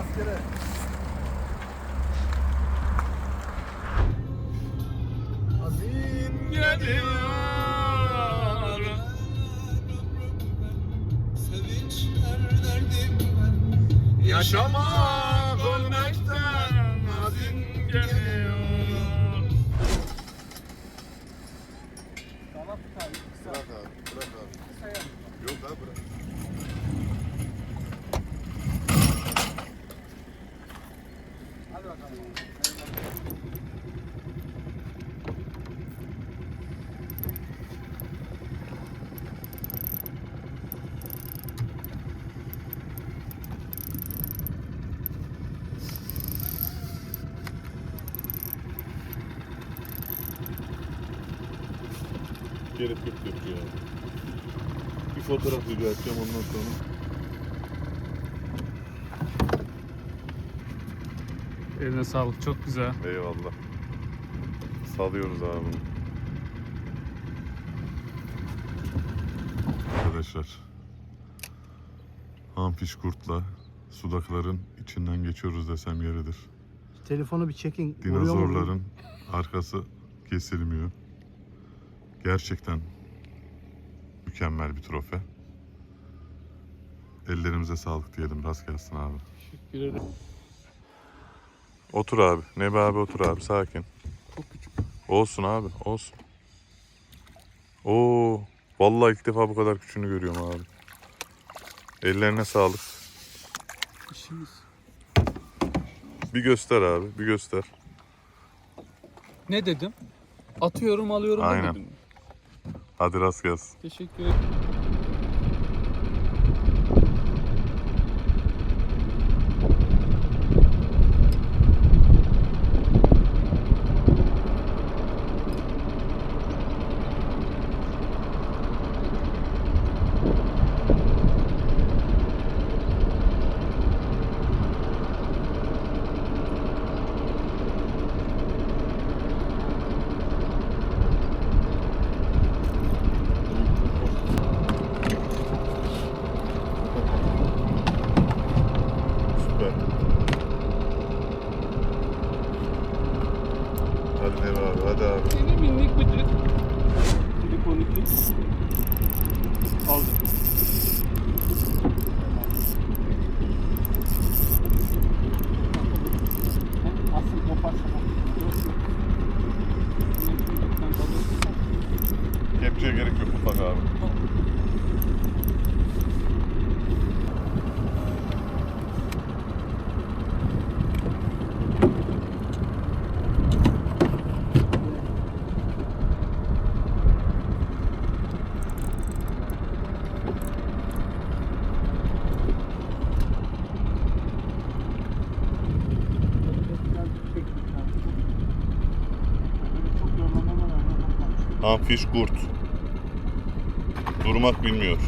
Askere. Azim geliyor. Sevinç her derdim. Yaşamak. Gerek yok yok ya. Bir fotoğraf rica edeceğim ondan sonra. Eline sağlık çok güzel. Eyvallah. Salıyoruz abi bunu. Arkadaşlar. Hampiş kurtla sudakların içinden geçiyoruz desem yeridir. Telefonu bir çekin. Vuruyor mu? Dinozorların arkası kesilmiyor. Gerçekten mükemmel bir trofe. Ellerimize sağlık diyelim. Rast gelsin abi. Teşekkür ederim. Otur abi. Nebi abi otur abi. Sakin. Çok küçük. Olsun abi. Olsun. Oo, vallahi ilk defa bu kadar küçüğünü görüyorum abi. Ellerine sağlık. İşimiz. Bir göster abi. Bir göster. Ne dedim? Atıyorum alıyorum Aynen. dedim. Hadi rast gelsin. Teşekkür ederim. Süper. Hadi Nebi abi. Hadi abi. Yeni minik bir cep. Telefon iki. Aldım. Asıl koparsa Kepçeye gerek yok ufak abi. Amfiş kurt. Durmak bilmiyor.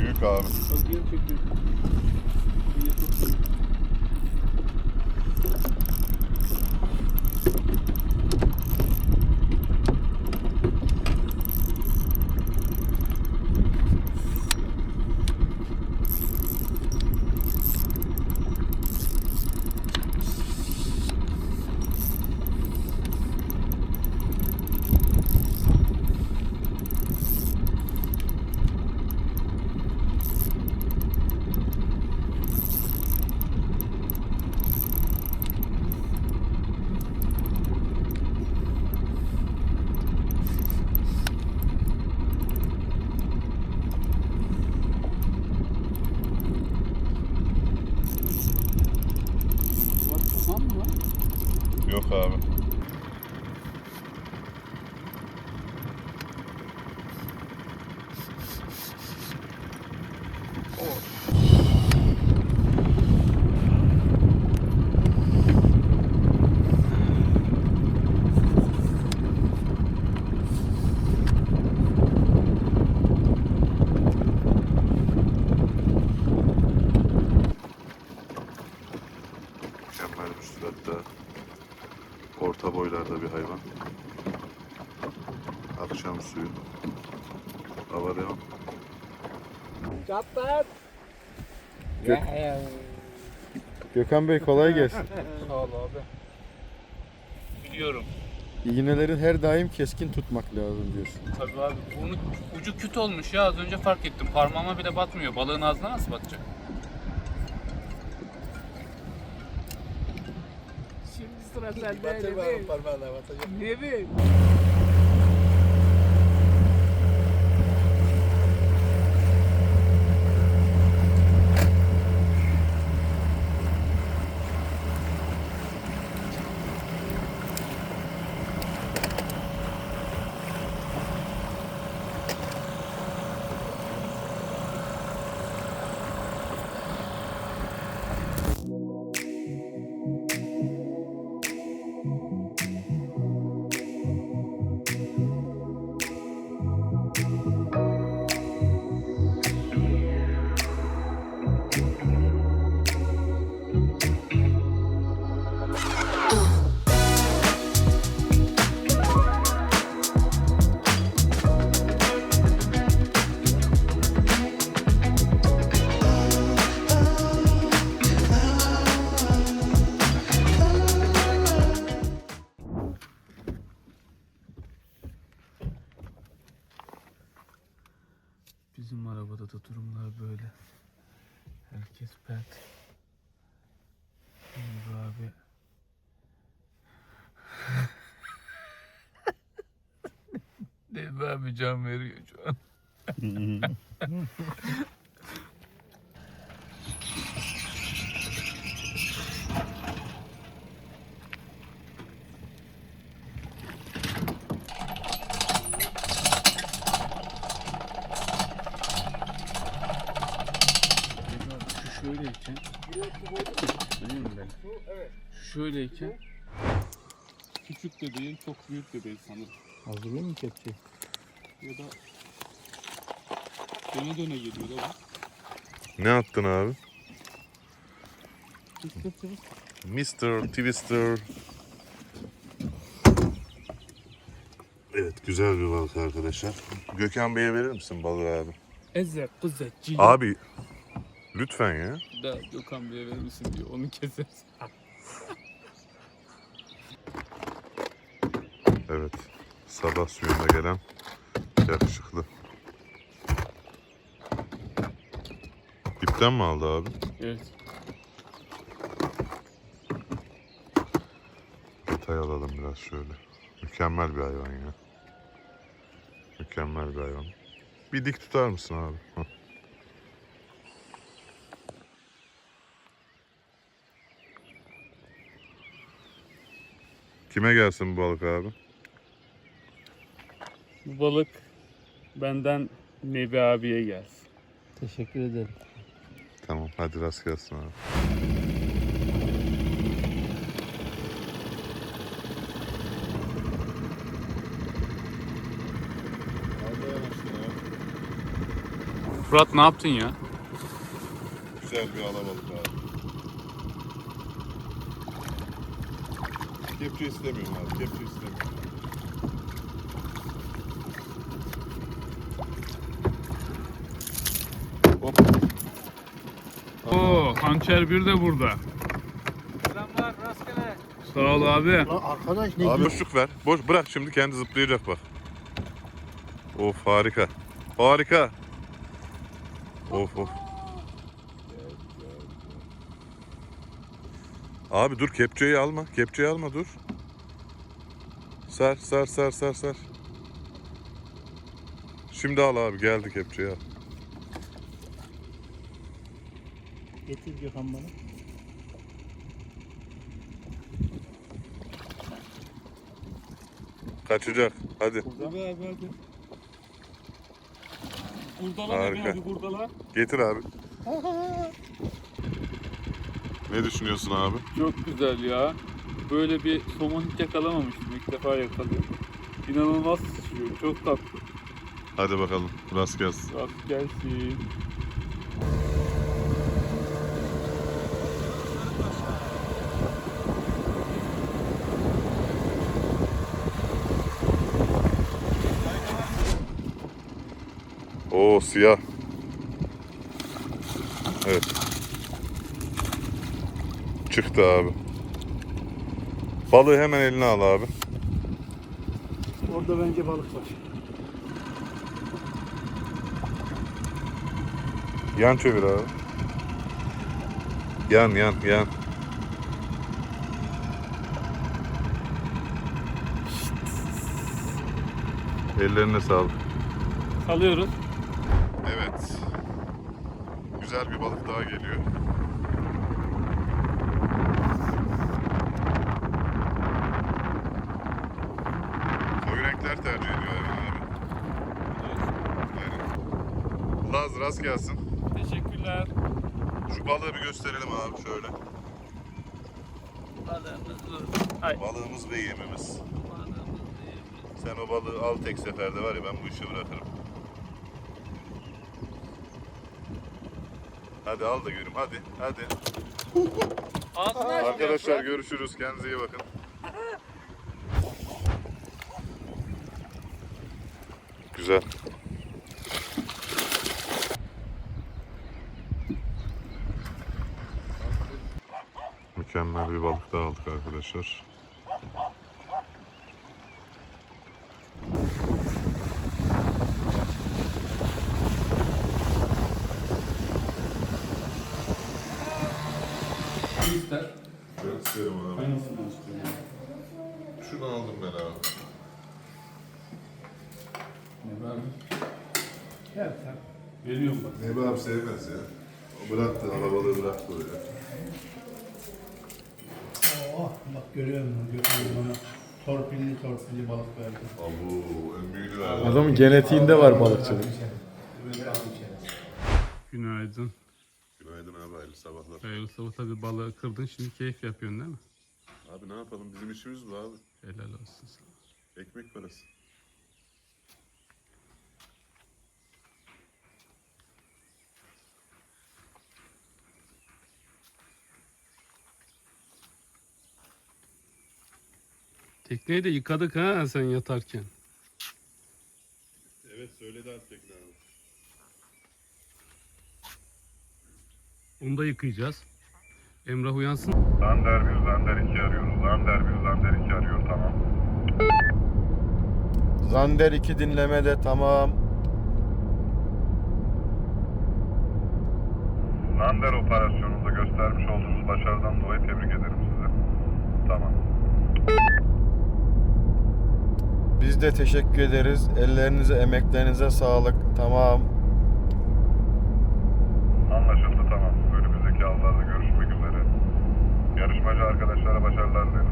Büyük abi. Yok abi. Mükemmel bir Gökhan Bey kolay gelsin. Sağ ol abi. Biliyorum. İğnelerin her daim keskin tutmak lazım diyorsun. Tabii abi. Bunun ucu küt olmuş ya az önce fark ettim. Parmağıma bile batmıyor. Balığın ağzına nasıl batacak? Şimdi sıra sende Levi. Levi. Bizim arabada da durumlar böyle. Herkes pert. Şimdi abi. Nebi abi can veriyor şu an. Şu şöyleyken Söyleyeyim mi ben? Şu şöyleyken Küçük de değil, çok büyük de değil sanırım. Hazırlıyor mu kepçeyi? Ya da döne döne geliyor da bak. Ne attın abi? Tık tık. Mr. Twister. Evet güzel bir balık arkadaşlar. Gökhan Bey'e verir misin balığı abi? Eze kıze cili. Abi lütfen ya. Da Gökhan Bey'e verir misin diyor, onu keseriz. Evet. Sabah suyunda gelen yakışıklı. İpten mi aldı abi? Evet. Detay alalım biraz şöyle. Mükemmel bir hayvan ya. Mükemmel bir hayvan. Bir dik tutar mısın abi? Hah. Kime gelsin bu balık abi? Bu balık benden Nebi abiye gelsin. Teşekkür ederim. Tamam hadi rast gelsin abi. Fırat ne yaptın ya? Güzel bir alabalık abi. Kepçe istemiyorum abi. Kepçe istemiyorum. Oo, hançer bir de burada. Selamlar rastgele. Sağ ol abi. Lan arkadaş ne Abi diyor? boşluk ver. Boş bırak şimdi kendi zıplayacak bak. Of harika. Harika. Of of. Abi dur kepçeyi alma. Kepçeyi alma dur. Sar sar sar sar sar. Şimdi al abi geldi kepçeyi al. Getir Gökhan bana. Kaçacak. Hadi Abi abi hadi. Kurdala Harika. Abi kurdala. getir abi. Ne düşünüyorsun abi? Çok güzel ya. Böyle bir somon hiç yakalamamıştım. İlk defa yakaladım. İnanılmaz sıçrıyor. Çok tatlı. Hadi bakalım. Rast gelsin. Rast gelsin. Oo siyah. Evet. Çıktı abi. Balığı hemen eline al abi. Orada bence balık var. Yan çevir abi. Yan yan yan. Ellerine sağlık. Alıyoruz. Evet. Güzel bir balık daha geliyor. Renkler tercih ediyor Erhan abi. Aynen. Laz rast gelsin. Teşekkürler. Şu balığı bir gösterelim abi şöyle. Balığımız ve yemimiz. Sen o balığı al tek seferde var ya ben bu işi bırakırım. Hadi al da görüm hadi hadi. Arkadaşlar görüşürüz kendinize iyi bakın. Güzel. Mükemmel bir balık daha aldık arkadaşlar. İster. Ben istiyorum abi. Aynısını istiyorum. Şunu aldım ben abi. Ne var? Gel sen. Veriyorum bak. Nebi abi sevmez ya. O bıraktı, alabalığı bıraktı öyle. Oh bak görüyor musun? Gökhan bana torpilli torpilli balık verdi. Abu, en büyüğünü verdi. Adamın genetiğinde var balıkçılık. Günaydın. Günaydın abi, hayırlı sabahlar. Hayırlı sabah tabii balığı kırdın şimdi keyif yapıyorsun değil mi? Abi ne yapalım, bizim işimiz bu abi. Helal olsun sana. Ekmek parası. Tekneyi de yıkadık ha sen yatarken. Evet, söyledi abi Tekin abi. Onu da yıkayacağız. Emrah uyansın. Zander 1, Zander 2 arıyoruz. Zander 1, Zander 2 arıyor, tamam. Zander 2 dinlemede tamam. Zander operasyonunda göstermiş olduğunuz başarıdan dolayı tebrik ederim sizi. Tamam. Biz de teşekkür ederiz. Ellerinize, emeklerinize sağlık. Tamam. Anlaşıldı, tamam. Önümüzdeki avlarda görüşmek üzere. Yarışmacı arkadaşlara başarılar dilerim.